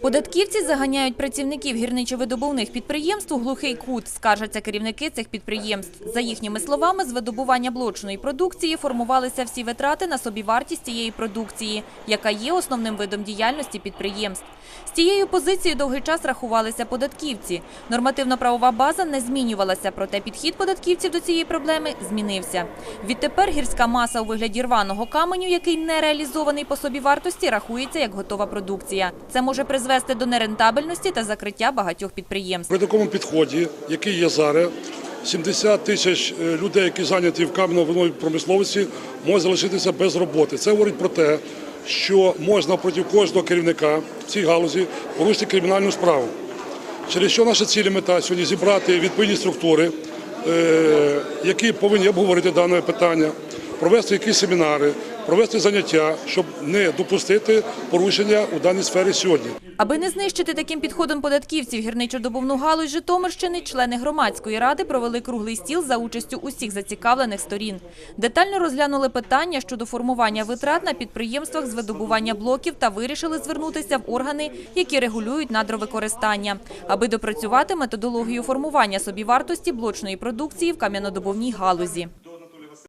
Податківці заганяють працівників гірничо-видобувних підприємств у глухий кут, скаржаться керівники цих підприємств. За їхніми словами, з видобування блочної продукції формувалися всі витрати на собівартість цієї продукції, яка є основним видом діяльності підприємств. З цією позицією довгий час рахувалися податківці. Нормативно-правова база не змінювалася, проте підхід податківців до цієї проблеми змінився. Відтепер гірська маса у вигляді рваного каменю, який не реалізований по собівартості, рахується як готова продукція. Це може призвести до нерентабельності та закриття багатьох підприємств. При такому підході, який є зараз, 70 тисяч е, людей, які зайняті в кам'яно-виновій промисловості, можуть залишитися без роботи. Це говорить про те, що можна проти кожного керівника в цій галузі порушити кримінальну справу. Через що наша ціль і мета сьогодні зібрати відповідні структури, е, які повинні обговорити дане питання, провести якісь семінари, провести заняття, щоб не допустити порушення у даній сфері сьогодні. Аби не знищити таким підходом податківців гірничо-добувну галузь Житомирщини, члени громадської ради провели круглий стіл за участю усіх зацікавлених сторін. Детально розглянули питання щодо формування витрат на підприємствах з видобування блоків та вирішили звернутися в органи, які регулюють надровикористання, аби допрацювати методологію формування собівартості блочної продукції в кам'янодобувній галузі.